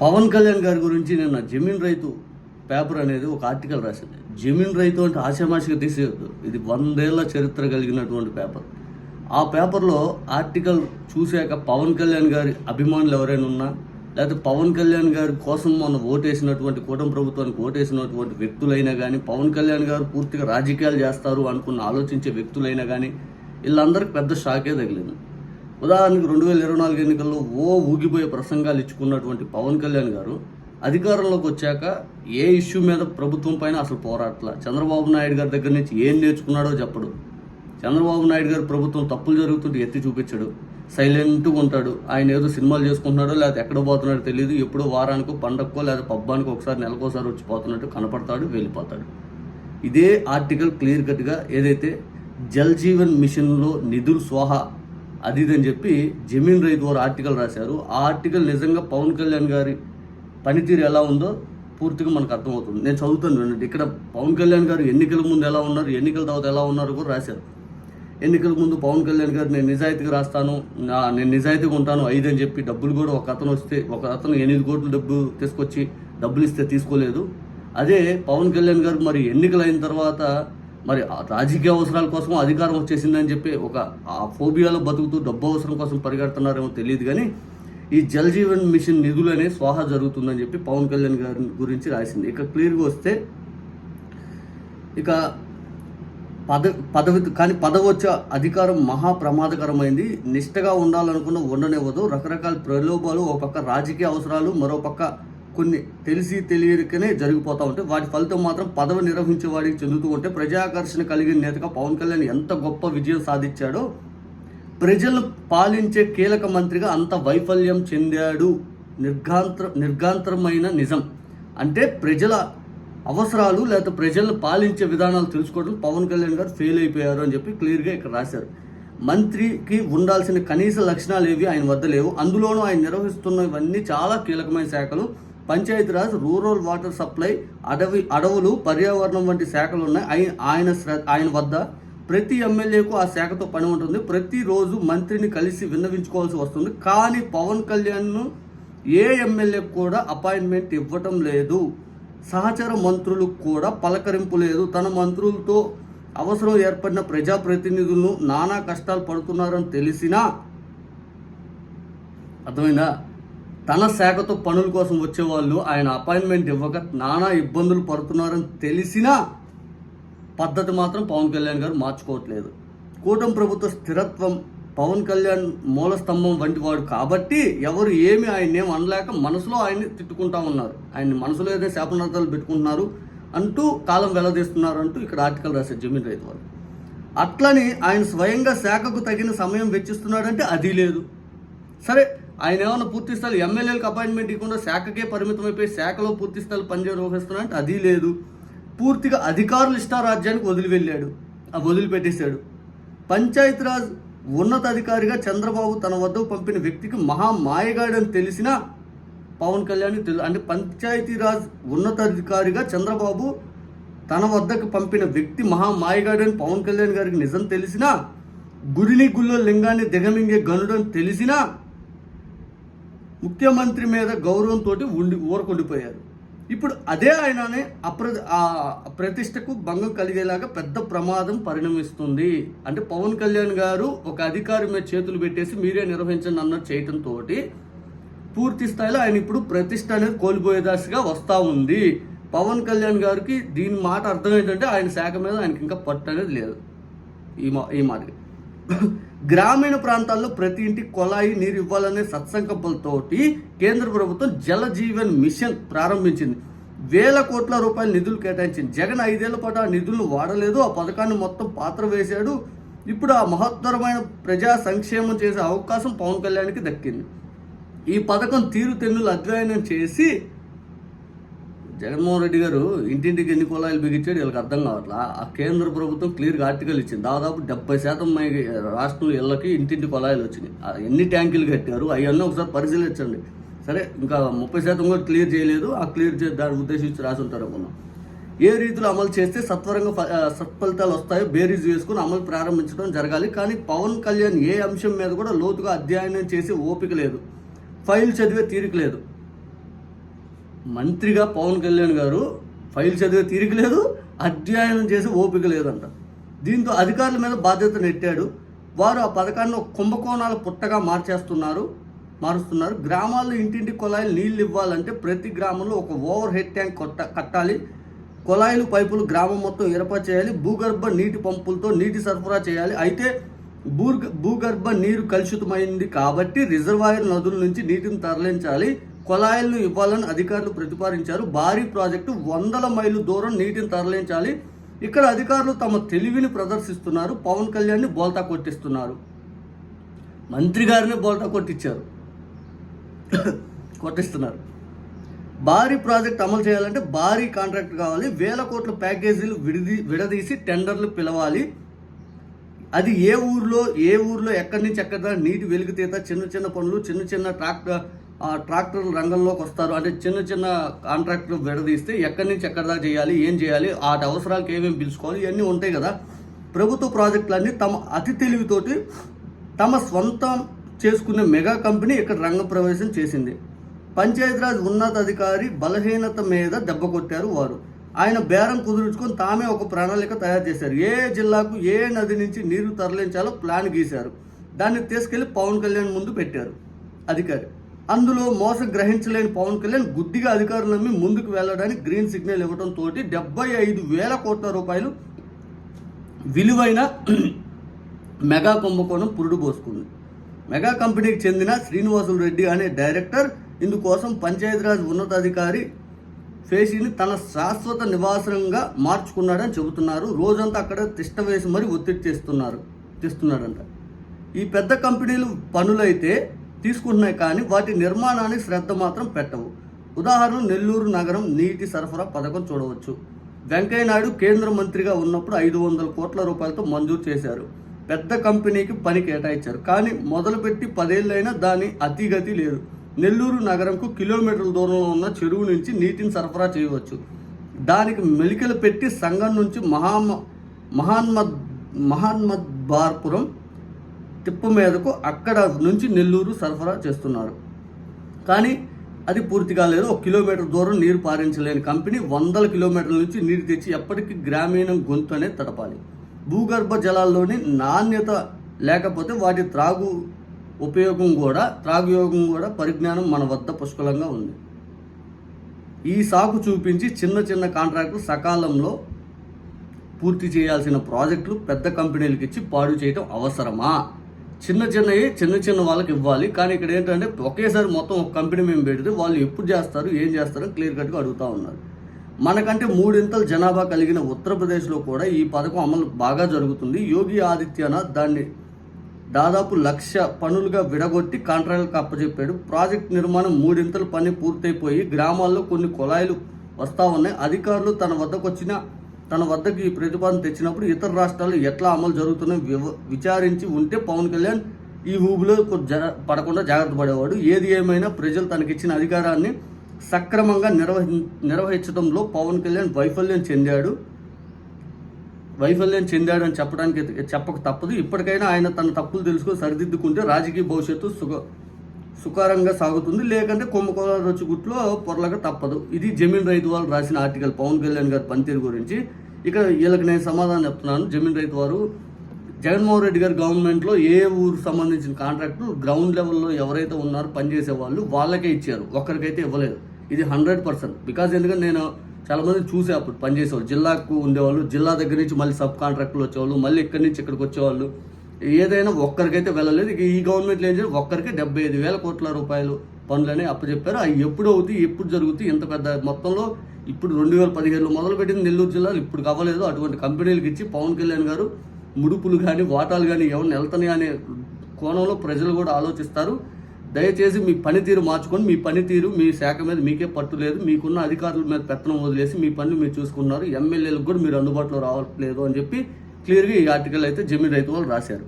పవన్ కళ్యాణ్ గారి గురించి నిన్న జమీన్ రైతు పేపర్ అనేది ఒక ఆర్టికల్ రాసింది జమీన్ రైతు అంటే ఆశామాషిగా తీసేయద్దు. ఇది వందేళ్ళ చరిత్ర కలిగినటువంటి పేపర్. ఆ పేపర్లో ఆర్టికల్ చూశాక పవన్ కళ్యాణ్ గారి అభిమానులు ఎవరైనా ఉన్నా లేకపోతే పవన్ కళ్యాణ్ గారి కోసం మొన్న ఓటేసినటువంటి కూటమి ప్రభుత్వానికి ఓటేసినటువంటి వ్యక్తులైనా కానీ పవన్ కళ్యాణ్ గారు పూర్తిగా రాజకీయాలు చేస్తారు అనుకున్న ఆలోచించే వ్యక్తులైనా కానీ వీళ్ళందరికీ పెద్ద షాకే తగిలింది. ఉదాహరణకు రెండు వేల ఇరవై నాలుగు ఎన్నికల్లో ఓ ఊగిపోయే ప్రసంగాలు ఇచ్చుకున్నటువంటి పవన్ కళ్యాణ్ గారు అధికారంలోకి వచ్చాక ఏ ఇష్యూ మీద ప్రభుత్వం పైన అసలు పోరాట్ల? చంద్రబాబు నాయుడు గారి దగ్గర నుంచి ఏం నేర్చుకున్నాడో చెప్పడు. చంద్రబాబు నాయుడు గారు ప్రభుత్వం తప్పులు జరుగుతుంటే ఎత్తి చూపించడు. సైలెంట్గా ఉంటాడు. ఆయన ఏదో సినిమాలు చేసుకుంటున్నాడో లేకపోతే ఎక్కడ పోతున్నాడో తెలియదు. ఎప్పుడో వారానికో పండక్కో లేదా పబ్బానికి ఒకసారి నెలకోసారి వచ్చి పోతున్నట్టు కనపడతాడు వెళ్ళిపోతాడు. ఇదే ఆర్టికల్ క్లియర్ కట్గా ఏదైతే జల్ జీవన్ మిషన్లో నిధులు స్వాహా అది ఇది అని చెప్పి జమీన్ రైతు వారు ఆర్టికల్ రాశారు. ఆ ఆర్టికల్ నిజంగా పవన్ కళ్యాణ్ గారి పనితీరు ఎలా ఉందో పూర్తిగా మనకు అర్థమవుతుంది. నేను చదువుతాను వినండి. ఇక్కడ పవన్ కళ్యాణ్ గారు ఎన్నికల ముందు ఎలా ఉన్నారు ఎన్నికల తర్వాత ఎలా ఉన్నారు కూడా రాశారు. ఎన్నికల ముందు పవన్ కళ్యాణ్ గారు నేను నిజాయితీగా రాస్తాను నేను నిజాయితీగా ఉంటాను ఐదు అని చెప్పి డబ్బులు కూడా ఒక అతను వస్తే ఒక అతను ఎనిమిది కోట్లు డబ్బు తీసుకొచ్చి డబ్బులు ఇస్తే తీసుకోలేదు. అదే పవన్ కళ్యాణ్ గారు మరి ఎన్నికలు అయిన తర్వాత మరి ఆ రాజకీయ అవసరాల కోసం అధికారం వచ్చేసిందని చెప్పి ఒక ఆ ఫోబియాలో బతుకుతూ డబ్బు అవసరం కోసం పరిగెడుతున్నారేమో తెలియదు కానీ ఈ జల్ జీవన్ మిషన్ నిధులనే స్వాహ జరుగుతుందని చెప్పి పవన్ కళ్యాణ్ గారి గురించి రాసింది. ఇక క్లియర్గా వస్తే ఇక పద పదవి కానీ పదవి వచ్చే అధికారం మహా ప్రమాదకరమైంది. నిష్టగా ఉండాలనుకున్న ఉండనివ్వదు. రకరకాల ప్రలోభాలు ఒక పక్క రాజకీయ అవసరాలు మరో పక్క కొన్ని తెలిసి తెలియకనే జరిగిపోతూ ఉంటాయి వాటి ఫలితం మాత్రం పదవి నిర్వహించే వాడికి చెందుతూ ఉంటే ప్రజాకర్షణ కలిగిన నేతగా పవన్ కళ్యాణ్ ఎంత గొప్ప విజయం సాధించాడో ప్రజలను పాలించే కీలక మంత్రిగా అంత వైఫల్యం చెందాడు. నిర్గాంతర నిర్గాంతరమైన నిజం. అంటే ప్రజల అవసరాలు లేకపోతే ప్రజలను పాలించే విధానాలు తెలుసుకోవడం పవన్ కళ్యాణ్ గారు ఫెయిల్ అయిపోయారు అని చెప్పి క్లియర్గా ఇక్కడ రాశారు. మంత్రికి ఉండాల్సిన కనీస లక్షణాలు ఏవి ఆయన వద్ద లేవు. అందులోనూ ఆయన నిర్వహిస్తున్నవన్నీ చాలా కీలకమైన శాఖలు. పంచాయతీరాజ్ రూరల్ వాటర్ సప్లై అడవి అడవులు పర్యావరణం వంటి శాఖలు ఉన్నాయి ఆయన ఆయన శ్ర- ఆయన వద్ద ప్రతి ఎమ్మెల్యేకు ఆ శాఖతో పని ఉంటుంది. ప్రతిరోజు మంత్రిని కలిసి విన్నవించుకోవాల్సి వస్తుంది. కానీ పవన్ కళ్యాణ్ను ఏ ఎమ్మెల్యేకు కూడా అపాయింట్మెంట్ ఇవ్వటం లేదు. సహచర మంత్రులకు కూడా పలకరింపు లేదు. తన మంత్రులతో అవసరం ఏర్పడిన ప్రజాప్రతినిధులను నానా కష్టాలు పడుతున్నారని తెలిసినా అర్థమైందా? తన శాఖతో పనుల కోసం వచ్చేవాళ్ళు ఆయన అపాయింట్మెంట్ ఇవ్వక నానా ఇబ్బందులు పడుతున్నారని తెలిసినా పద్ధతి మాత్రం పవన్ కళ్యాణ్ గారు మార్చుకోవట్లేదు. కూటమి ప్రభుత్వ స్థిరత్వం పవన్ కళ్యాణ్ మూల స్తంభం వంటి వాడు కాబట్టి ఎవరు ఏమి ఆయన ఏం అనలేక మనసులో ఆయన్ని తిట్టుకుంటా ఉన్నారు. ఆయన మనసులో ఏదైనా శాపనార్థాలు పెట్టుకుంటున్నారు అంటూ కాలం వెల్లదీస్తున్నారు అంటూ ఇక్కడ ఆర్టికల్ రాశారు జమీన్ రైతు వాళ్ళు. అట్లని ఆయన స్వయంగా శాఖకు తగిన సమయం వెచ్చిస్తున్నాడంటే అది లేదు. సరే ఆయన ఏమైనా పూర్తి స్థాయి ఎమ్మెల్యేలకు అపాయింట్మెంట్ ఇవ్వకుండా శాఖకే పరిమితం అయిపోయి శాఖలో పూర్తి స్థాయి పని అది లేదు. పూర్తిగా అధికారులు ఇష్టారాజ్యానికి వదిలి వెళ్ళాడు ఆ వదిలిపెట్టేశాడు. పంచాయతీరాజ్ ఉన్నతాధికారిగా చంద్రబాబు తన వద్దకు పంపిన వ్యక్తికి మహా మాయగాడని పవన్ కళ్యాణ్ తెలు అంటే పంచాయతీరాజ్ ఉన్నతాధికారిగా చంద్రబాబు తన వద్దకు పంపిన వ్యక్తి మహా మాయగాడని పవన్ కళ్యాణ్ గారికి నిజం తెలిసినా గుడిని గుళ్ళో లింగాన్ని దిగమింగే గనుడని తెలిసినా ముఖ్యమంత్రి మీద గౌరవంతో ఉండి ఊరకుండిపోయారు. ఇప్పుడు అదే ఆయననే అప్ర ఆ ప్రతిష్టకు భంగం కలిగేలాగా పెద్ద ప్రమాదం పరిణమిస్తుంది. అంటే పవన్ కళ్యాణ్ గారు ఒక అధికారి మీద చేతులు పెట్టేసి మీరే నిర్వహించండి అన్నట్టు చేయటంతో పూర్తి స్థాయిలో ఆయన ఇప్పుడు ప్రతిష్ట అనేది కోల్పోయేదాసిగా వస్తూ ఉంది. పవన్ కళ్యాణ్ గారికి దీని మాట అర్థం ఏంటంటే ఆయన శాఖ మీద ఆయనకి ఇంకా పట్టు అనేది లేదు. ఈ మా ఈ మాటకి. గ్రామీణ ప్రాంతాల్లో ప్రతి ఇంటికి కొలాయి నీరు ఇవ్వాలనే సత్సంకల్పంతోటి కేంద్ర ప్రభుత్వం జల జీవన్ మిషన్ ప్రారంభించింది. వేల కోట్ల రూపాయల నిధులు కేటాయించింది. జగన్ ఐదేళ్ళ పాటు ఆ నిధులను వాడలేదు. ఆ పథకాన్ని మొత్తం పాత్ర వేశాడు. ఇప్పుడు ఆ మహత్తరమైన ప్రజా సంక్షేమం చేసే అవకాశం పవన్ కళ్యాణ్కి దక్కింది. ఈ పథకం తీరు తెన్నులు అధ్యయనం చేసి జగన్మోహన్ రెడ్డి గారు ఇంటింటికి ఎన్ని కులాయిలు బిగించాడు వీళ్ళకి అర్థం కావట్లా. ఆ కేంద్ర ప్రభుత్వం క్లియర్గా ఆర్టికల్ ఇచ్చింది. దాదాపు డెబ్బై శాతం మై రాష్ట్రం ఇళ్ళకి ఇంటింటి కులాయిలు వచ్చినాయి. ఎన్ని ట్యాంకులు కట్టారు అవన్నీ ఒకసారి పరిశీలించండి. సరే ఇంకా ముప్పై శాతం కూడా క్లియర్ చేయలేదు. ఆ క్లియర్ చే దాన్ని ఉద్దేశించి రాసి ఉంటారు అనుకున్నాం ఏ రీతిలో అమలు చేస్తే సత్వరంగా సత్ఫలితాలు వస్తాయో బేరీజ్ వేసుకుని అమలు ప్రారంభించడం జరగాలి. కానీ పవన్ కళ్యాణ్ ఏ అంశం మీద కూడా లోతుగా అధ్యయనం చేసి ఓపిక లేదు. ఫైల్ చదివే తీరిక లేదు. మంత్రిగా పవన్ కళ్యాణ్ గారు ఫైల్ చదివే తీరిక లేదు అధ్యయనం చేసి ఓపిక లేదంట. దీంతో అధికారుల మీద బాధ్యత నెట్టాడు. వారు ఆ పథకాన్ని కుంభకోణాల పుట్టగా మార్చేస్తున్నారు మారుస్తున్నారు. గ్రామాల్లో ఇంటింటి కుళాయిలు నీళ్ళు ఇవ్వాలంటే ప్రతి గ్రామంలో ఒక ఓవర్ హెడ్ ట్యాంక్ కొట్ట కట్టాలి. కుళాయిలు పైపులు గ్రామం మొత్తం ఇరప చేయాలి. భూగర్భ నీటి పంపులతో నీటి సరఫరా చేయాలి. అయితే భూగర్భ నీరు కలుషితమైంది కాబట్టి రిజర్వాయర్ నదుల నుంచి నీటిని తరలించాలి. కుళాయిలను ఇవ్వాలని అధికారులు ప్రతిపాదించారు. భారీ ప్రాజెక్టు వందల మైలు దూరం నీటిని తరలించాలి. ఇక్కడ అధికారులు తమ తెలివిని ప్రదర్శిస్తున్నారు. పవన్ కళ్యాణ్ని బోల్తా కొట్టిస్తున్నారు. మంత్రి గారిని బోల్తా కొట్టించారు. కొట్టిస్తున్నారు. భారీ ప్రాజెక్ట్ అమలు చేయాలంటే భారీ కాంట్రాక్ట్ కావాలి. వేల కోట్ల ప్యాకేజీలు విడిది విడదీసి టెండర్లు పిలవాలి. అది ఏ ఊర్లో ఏ ఊర్లో ఎక్కడి నుంచి ఎక్కడ నీటి వెలుగుతీత చిన్న చిన్న పనులు చిన్న చిన్న ట్రాక్టర్ ట్రాక్టర్ రంగంలోకి వస్తారు. అంటే చిన్న చిన్న కాంట్రాక్టర్ విడదీస్తే ఎక్కడి నుంచి ఎక్కడి దాకా చేయాలి ఏం చేయాలి వాటి అవసరాలకు ఏమేమి పిలుచుకోవాలి ఇవన్నీ ఉంటాయి కదా. ప్రభుత్వ ప్రాజెక్టులన్నీ తమ అతి తెలివితోటి తమ స్వంతం చేసుకునే మెగా కంపెనీ ఇక్కడ రంగప్రవేశం చేసింది. పంచాయతీరాజ్ ఉన్నతాధికారి బలహీనత మీద దెబ్బ కొట్టారు వారు. ఆయన బేరం కుదుర్చుకొని తామే ఒక ప్రణాళిక తయారు చేశారు. ఏ జిల్లాకు ఏ నది నుంచి నీరు తరలించాలో ప్లాన్ గీశారు. దాన్ని తీసుకెళ్ళి పవన్ కళ్యాణ్ ముందు పెట్టారు అధికారి. అందులో మోసం గ్రహించలేని పవన్ కళ్యాణ్ గుద్దిగా అధికారులు నమ్మి ముందుకు వెళ్ళడానికి గ్రీన్ సిగ్నల్ ఇవ్వడం తోటి డెబ్బై ఐదు వేల కోట్ల రూపాయలు విలువైన మెగా కుంభకోణం పురుడు పోసుకుంది. మెగా కంపెనీకి చెందిన శ్రీనివాసులు రెడ్డి అనే డైరెక్టర్ ఇందుకోసం పంచాయతీరాజ్ ఉన్నతాధికారి ఫేసీని తన శాశ్వత నివాసంగా మార్చుకున్నాడని చెబుతున్నారు. రోజంతా అక్కడ తిష్ట వేసి మరీ ఒత్తిడి చేస్తున్నారు తెస్తున్నాడంట ఈ పెద్ద కంపెనీలు పనులైతే తీసుకుంటున్నాయి కానీ వాటి నిర్మాణానికి శ్రద్ధ మాత్రం పెట్టవు. ఉదాహరణ నెల్లూరు నగరం నీటి సరఫరా పథకం చూడవచ్చు. వెంకయ్య నాయుడు కేంద్ర మంత్రిగా ఉన్నప్పుడు ఐదు వందల కోట్ల రూపాయలతో మంజూరు చేశారు. పెద్ద కంపెనీకి పని కేటాయించారు. కానీ మొదలుపెట్టి పదేళ్ళైనా దాని అతిగతి లేదు. నెల్లూరు నగరంకు కిలోమీటర్ల దూరంలో ఉన్న చెరువు నుంచి నీటిని సరఫరా చేయవచ్చు. దానికి మెలికలు పెట్టి సంఘం నుంచి మహామ మహాన్మద్ మహాన్మద్ బార్పురం తిప్ప మీదకు అక్కడ నుంచి నెల్లూరు సరఫరా చేస్తున్నారు. కానీ అది పూర్తి కాలేదు. ఒక కిలోమీటర్ దూరం నీరు పారించలేని కంపెనీ వందల కిలోమీటర్ల నుంచి నీరు తెచ్చి ఎప్పటికీ గ్రామీణ గొంతు అనేది తడపాలి. భూగర్భ జలాల్లోని నాణ్యత లేకపోతే వాటి త్రాగు ఉపయోగం కూడా త్రాగుయోగం కూడా పరిజ్ఞానం మన వద్ద పుష్కలంగా ఉంది. ఈ సాకు చూపించి చిన్న చిన్న కాంట్రాక్టులు సకాలంలో పూర్తి చేయాల్సిన ప్రాజెక్టులు పెద్ద కంపెనీలకు ఇచ్చి పాడు చేయటం అవసరమా? చిన్న చిన్నవి చిన్న చిన్న వాళ్ళకి ఇవ్వాలి. కానీ ఇక్కడ ఏంటంటే ఒకేసారి మొత్తం ఒక కంపెనీ మేము పెడితే వాళ్ళు ఎప్పుడు చేస్తారు ఏం చేస్తారో క్లియర్ కట్గా అడుగుతూ ఉన్నారు. మనకంటే మూడింతలు జనాభా కలిగిన ఉత్తరప్రదేశ్లో కూడా ఈ పథకం అమలు బాగా జరుగుతుంది. యోగి ఆదిత్యనాథ్ దాన్ని దాదాపు లక్ష పనులుగా విడగొట్టి కాంట్రాక్టులకు అప్పచెప్పాడు. ప్రాజెక్ట్ నిర్మాణం మూడింతల పని పూర్తయిపోయి గ్రామాల్లో కొన్ని కుళాయిలు వస్తూ ఉన్నాయి. అధికారులు తన వద్దకు వచ్చిన తన వద్దకు ఈ ప్రతిపాదన తెచ్చినప్పుడు ఇతర రాష్ట్రాలు ఎట్లా అమలు జరుగుతున్నాయో విచారించి ఉంటే పవన్ కళ్యాణ్ ఈ ఊబిలో జర పడకుండా జాగ్రత్త పడేవాడు. ఏది ఏమైనా ప్రజలు తనకిచ్చిన అధికారాన్ని సక్రమంగా నిర్వహి నిర్వహించడంలో పవన్ కళ్యాణ్ వైఫల్యం చెందాడు. వైఫల్యం చెందాడని చెప్పడానికి చెప్పక తప్పదు. ఇప్పటికైనా ఆయన తన తప్పులు తెలుసుకొని సరిదిద్దుకుంటే రాజకీయ భవిష్యత్తు సుఖ సుకారంగా సాగుతుంది. లేకంటే కుంభకోణాల గుట్లో పొరలక తప్పదు. ఇది జమీన్ రైతు వాళ్ళు రాసిన ఆర్టికల్. పవన్ కళ్యాణ్ గారి పనితీరు గురించి. ఇక వీళ్ళకి నేను సమాధానం చెప్తున్నాను. జమీన్ రైతు వారు జగన్మోహన్ రెడ్డి గారి గవర్నమెంట్లో ఏ ఊరు సంబంధించిన కాంట్రాక్టు గ్రౌండ్ లెవెల్లో ఎవరైతే ఉన్నారో పనిచేసే వాళ్ళు వాళ్ళకే ఇచ్చారు. ఒక్కరికైతే ఇవ్వలేదు. ఇది హండ్రెడ్ పర్సెంట్ బికాజ్ ఎందుకంటే నేను చాలామంది చూసే అప్పుడు పనిచేసేవాళ్ళు. జిల్లాకు ఉండేవాళ్ళు. జిల్లా దగ్గర నుంచి మళ్ళీ సబ్ కాంట్రాక్టులు వచ్చేవాళ్ళు. మళ్ళీ ఇక్కడి నుంచి ఇక్కడికి వచ్చేవాళ్ళు. ఏదైనా ఒక్కరికైతే వెళ్ళలేదు. ఇక ఈ గవర్నమెంట్లో ఏం చేయాలి ఒక్కరికి డెబ్బై ఐదు వేల కోట్ల రూపాయలు పనులని అప్పచెప్పారు. అవి ఎప్పుడు అవుతాయి ఎప్పుడు జరుగుతాయి ఇంత పెద్ద మొత్తంలో ఇప్పుడు రెండు వేల పదిహేడులో మొదలుపెట్టింది నెల్లూరు జిల్లాలో. ఇప్పుడు కావలేదు. అటువంటి కంపెనీలకు ఇచ్చి పవన్ కళ్యాణ్ గారు ముడుపులు కానీ వాటాలు కానీ ఎవరిని వెళ్తాయి అనే కోణంలో ప్రజలు కూడా ఆలోచిస్తారు. దయచేసి మీ పనితీరు మార్చుకొని మీ పనితీరు మీ శాఖ మీద మీకే పట్టు లేదు. మీకున్న అధికారుల మీద పెత్తనం వదిలేసి మీ పనులు మీరు చూసుకున్నారు ఎమ్మెల్యేలకు కూడా మీరు అందుబాటులో రావట్లేదు అని చెప్పి క్లియర్గా ఈ ఆర్టికల్ అయితే జమీన్ రైతు వాళ్ళు రాశారు.